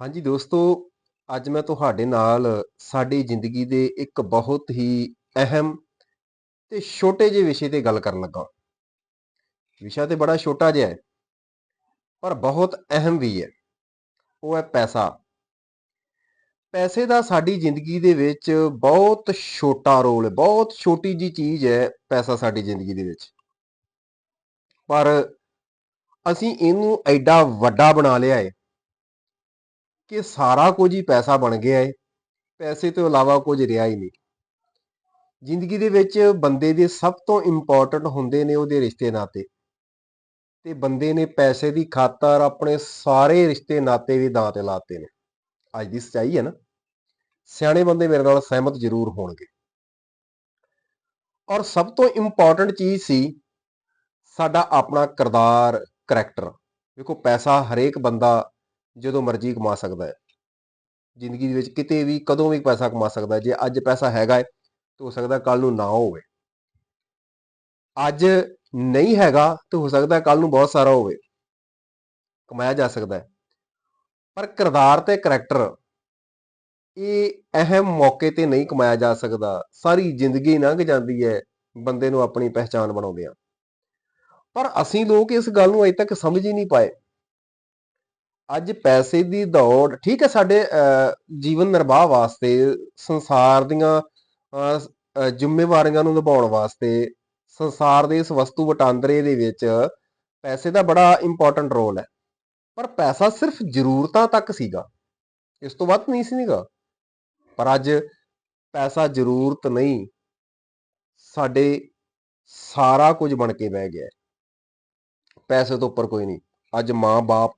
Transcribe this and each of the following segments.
ਹਾਂਜੀ ਦੋਸਤੋ, ਅੱਜ ਮੈਂ ਤੁਹਾਡੇ ਨਾਲ ਸਾਡੀ ਜ਼ਿੰਦਗੀ ਦੇ ਇੱਕ ਬਹੁਤ ਹੀ ਅਹਿਮ ਤੇ ਛੋਟੇ ਜਿਹੇ ਵਿਸ਼ੇ ਤੇ ਗੱਲ ਕਰਨ ਲੱਗਾ। ਵਿਸ਼ਾ ਤੇ ਬੜਾ ਛੋਟਾ ਜਿਹਾ ਹੈ, ਪਰ ਬਹੁਤ ਅਹਿਮ ਵੀ ਹੈ। ਉਹ ਹੈ ਪੈਸਾ। ਪੈਸੇ ਦਾ ਸਾਡੀ ਜ਼ਿੰਦਗੀ ਦੇ ਵਿੱਚ ਬਹੁਤ ਛੋਟਾ ਰੋਲ ਹੈ, ਬਹੁਤ ਛੋਟੀ ਜੀ ਚੀਜ਼ ਹੈ ਪੈਸਾ ਸਾਡੀ ਜ਼ਿੰਦਗੀ ਦੇ ਵਿੱਚ। ਪਰ ਅਸੀਂ ਇਹਨੂੰ ਐਡਾ ਵੱਡਾ ਬਣਾ ਲਿਆ ਹੈ ਕਿ ਸਾਰਾ ਕੁਝ ਹੀ ਪੈਸਾ ਬਣ ਗਿਆ ਹੈ ਪੈਸੇ ਤੋਂ ਇਲਾਵਾ ਕੁਝ ਰਿਹਾ ਹੀ ਨਹੀਂ। ਜ਼ਿੰਦਗੀ ਦੇ ਵਿੱਚ ਬੰਦੇ ਦੇ ਸਭ ਤੋਂ ਇੰਪੋਰਟੈਂਟ ਹੁੰਦੇ ਨੇ ਉਹਦੇ ਰਿਸ਼ਤੇ ਨਾਤੇ। ਤੇ ਬੰਦੇ ਨੇ ਪੈਸੇ ਦੀ ਖਾਤਰ ਆਪਣੇ ਸਾਰੇ ਰਿਸ਼ਤੇ ਨਾਤੇ ਵੀ ਦਾਅ ਤੇ ਲਾਤੇ ਨੇ। ਅੱਜ ਦੀ ਸੱਚਾਈ ਹੈ ਨਾ। ਸਿਆਣੇ ਬੰਦੇ ਮੇਰੇ ਨਾਲ ਸਹਿਮਤ ਜ਼ਰੂਰ ਹੋਣਗੇ। ਔਰ ਸਭ ਤੋਂ ਇੰਪੋਰਟੈਂਟ ਚੀਜ਼ ਸੀ, ਸਾਡਾ ਆਪਣਾ ਕਿਰਦਾਰ ਕਰੈਕਟਰ ਦੇਖੋ ਪੈਸਾ ਹਰੇਕ ਬੰਦਾ ਜਦੋਂ ਮਰਜ਼ੀ ਕਮਾ ਸਕਦਾ ਹੈ। ਜ਼ਿੰਦਗੀ ਦੇ ਵਿੱਚ ਕਿਤੇ ਵੀ, ਕਦੋਂ ਵੀ ਪੈਸਾ ਕਮਾ ਸਕਦਾ ਜੇ ਅੱਜ ਪੈਸਾ ਹੈਗਾ ਹੈ, ਤਾਂ ਹੋ ਸਕਦਾ ਕੱਲ ਨੂੰ ਨਾ ਹੋਵੇ। ਅੱਜ ਨਹੀਂ ਹੈਗਾ, ਤਾਂ ਹੋ ਸਕਦਾ ਕੱਲ ਨੂੰ ਬਹੁਤ ਸਾਰਾ ਹੋਵੇ। ਕਮਾਇਆ ਜਾ ਸਕਦਾ ਹੈ। ਪਰ ਕਿਰਦਾਰ ਤੇ ਕਰੈਕਟਰ ਇਹ ਅਹਿਮ ਮੌਕੇ ਤੇ ਨਹੀਂ ਕਮਾਇਆ ਜਾ ਸਕਦਾ। ਸਾਰੀ ਜ਼ਿੰਦਗੀ ਲੰਘ ਜਾਂਦੀ ਹੈ, ਬੰਦੇ ਨੂੰ ਆਪਣੀ ਪਹਿਚਾਣ ਬਣਾਉਂਦੇ ਆ ਪਰ ਅਸੀਂ ਲੋਕ ਇਸ ਗੱਲ ਨੂੰ ਅਜੇ ਤੱਕ ਸਮਝ ਹੀ ਨਹੀਂ ਪਾਏ। ਅੱਜ ਪੈਸੇ ਦੀ ਦੌੜ ਠੀਕ ਹੈ ਸਾਡੇ ਅਹ, ਜੀਵਨ ਨਿਰਵਾਹ ਵਾਸਤੇ ਸੰਸਾਰ ਦੀਆਂ ਅਹ, ਜ਼ਿੰਮੇਵਾਰੀਆਂ ਨੂੰ ਨਿਭਾਉਣ ਵਾਸਤੇ ਸੰਸਾਰ ਦੇ ਇਸ ਵਸਤੂ ਵਟਾਂਦਰੇ ਦੇ ਵਿੱਚ ਪੈਸੇ ਦਾ ਬੜਾ ਇੰਪੋਰਟੈਂਟ ਰੋਲ ਹੈ। ਪਰ ਪੈਸਾ ਸਿਰਫ ਜ਼ਰੂਰਤਾਂ ਤੱਕ ਸੀਗਾ। ਇਸ ਤੋਂ ਵੱਧ ਨਹੀਂ ਸੀਗਾ ਪਰ ਅੱਜ ਪੈਸਾ ਜ਼ਰੂਰਤ ਨਹੀਂ ਸਾਡੇ ਸਾਰਾ ਕੁਝ ਬਣ ਕੇ ਬਹਿ ਗਿਆ। ਪੈਸੇ ਤੋਂ ਉੱਪਰ ਕੋਈ ਨਹੀਂ। ਅੱਜ ਮਾਂ-ਬਾਪ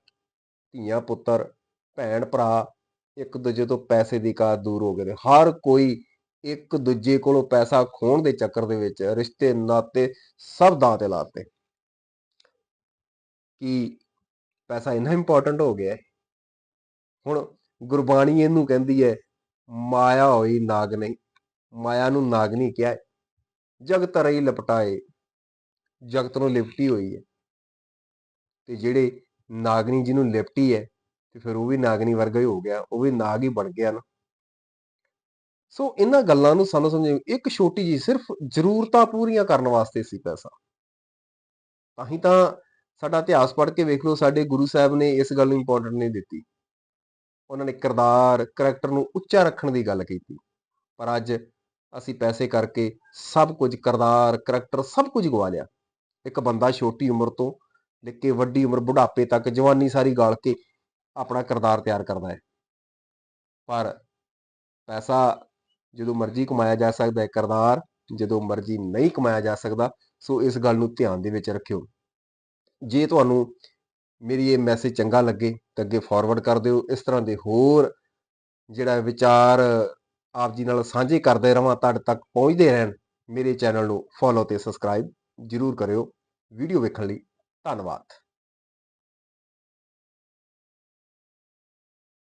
ਧੀਆਂ ਪੁੱਤਰ, ਭੈਣ ਭਰਾ ਇੱਕ ਦੂਜੇ ਤੋਂ ਪੈਸੇ ਦੀ ਕਾਤ ਦੂਰ ਹੋ ਗਏ ਨੇ। ਹਰ ਕੋਈ ਇੱਕ ਦੂਜੇ ਕੋਲੋਂ ਪੈਸਾ ਖੋਹਣ ਦੇ ਚੱਕਰ ਦੇ ਵਿੱਚ ਰਿਸ਼ਤੇ, ਨਾਤੇ ਸਭ ਦਾਅ ਤੇ ਲਾਤੇ ਕਿ ਪੈਸਾ ਇੰਨਾ ਇੰਪੋਰਟੈਂਟ ਹੋ ਗਿਆ ਹੁਣ ਗੁਰਬਾਣੀ ਇਹਨੂੰ ਕਹਿੰਦੀ ਹੈ, ਮਾਇਆ ਹੋਈ ਨਾਗਨੀ ਮਾਇਆ ਨੂੰ ਨਾਗਨੀ ਕਿਹਾ ਹੈ। ਜਗਤ ਰਹੀ ਲਪਟਾਏ, ਜਗਤ ਨੂੰ ਲਿਪਟੀ ਹੋਈ ਹੈ। ਤੇ ਜਿਹੜੇ ਨਾਗਣੀ ਜਿਹਨੂੰ ਲਿਪਟੀ ਹੈ ਤੇ ਫਿਰ ਉਹ ਵੀ ਨਾਗਣੀ ਵਰਗਾ ਹੀ ਹੋ ਗਿਆ, ਉਹ ਵੀ ਨਾਗ ਹੀ ਬਣ ਗਿਆ ਨਾ। ਸੋ ਇਹਨਾਂ ਗੱਲਾਂ ਨੂੰ ਸਾਨੂੰ ਸਮਝ ਇੱਕ ਛੋਟੀ ਜੀ ਸਿਰਫ ਜ਼ਰੂਰਤਾਂ ਪੂਰੀਆਂ ਕਰਨ ਵਾਸਤੇ ਸੀ ਪੈਸਾ। ਤਾਂ ਹੀ ਤਾਂ ਸਾਡਾ ਇਤਿਹਾਸ ਪੜ੍ਹ ਕੇ ਵੇਖ ਲਓ, ਸਾਡੇ ਗੁਰੂ ਸਾਹਿਬ ਨੇ ਇਸ ਗੱਲ ਨੂੰ ਇੰਪੋਰਟੈਂਟ ਨਹੀਂ ਦਿੱਤੀ। ਉਹਨਾਂ ਨੇ ਕਿਰਦਾਰ ਕਰੈਕਟਰ ਨੂੰ ਉੱਚਾ ਰੱਖਣ ਦੀ ਗੱਲ ਕੀਤੀ। ਪਰ ਅੱਜ ਅਸੀਂ ਪੈਸੇ ਕਰਕੇ ਸਭ ਕੁਝ, ਕਿਰਦਾਰ ਕਰੈਕਟਰ ਸਭ ਕੁਝ ਗਵਾ ਲਿਆ। ਇੱਕ ਬੰਦਾ ਛੋਟੀ ਉਮਰ ਤੋਂ ਲੈ ਕੇ ਵੱਡੀ ਉਮਰ ਬੁਢਾਪੇ ਤੱਕ ਜਵਾਨੀ ਸਾਰੀ ਗਾਲ ਕੇ ਆਪਣਾ ਕਿਰਦਾਰ ਤਿਆਰ ਕਰਦਾ ਹੈ। ਪਰ ਪੈਸਾ ਜਦੋਂ ਮਰਜ਼ੀ ਕਮਾਇਆ ਜਾ ਸਕਦਾ ਹੈ, ਕਿਰਦਾਰ ਜਦੋਂ ਮਰਜ਼ੀ ਨਹੀਂ ਕਮਾਇਆ ਜਾ ਸਕਦਾ, ਸੋ ਇਸ ਗੱਲ ਨੂੰ ਧਿਆਨ ਦੇ ਵਿੱਚ ਰੱਖਿਓ। ਜੇ ਤੁਹਾਨੂੰ ਮੇਰੀ ਇਹ ਮੈਸੇਜ ਚੰਗਾ ਲੱਗੇ, ਤਾਂ ਅੱਗੇ ਫਾਰਵਰਡ ਕਰ ਦਿਓ। ਇਸ ਤਰ੍ਹਾਂ ਦੇ ਹੋਰ ਜਿਹੜਾ ਵਿਚਾਰ ਆਪ ਜੀ ਨਾਲ ਸਾਂਝੇ ਕਰਦੇ ਰਵਾਂ, ਤੁਹਾਡੇ ਤੱਕ ਪਹੁੰਚਦੇ ਰਹਿਣ, ਮੇਰੇ ਚੈਨਲ ਨੂੰ ਫੋਲੋ ਤੇ ਸਬਸਕ੍ਰਾਈਬ ਜਰੂਰ ਕਰਿਓ। ਵੀਡੀਓ ਵੇਖਣ ਲਈ ਧੰਨਵਾਦ।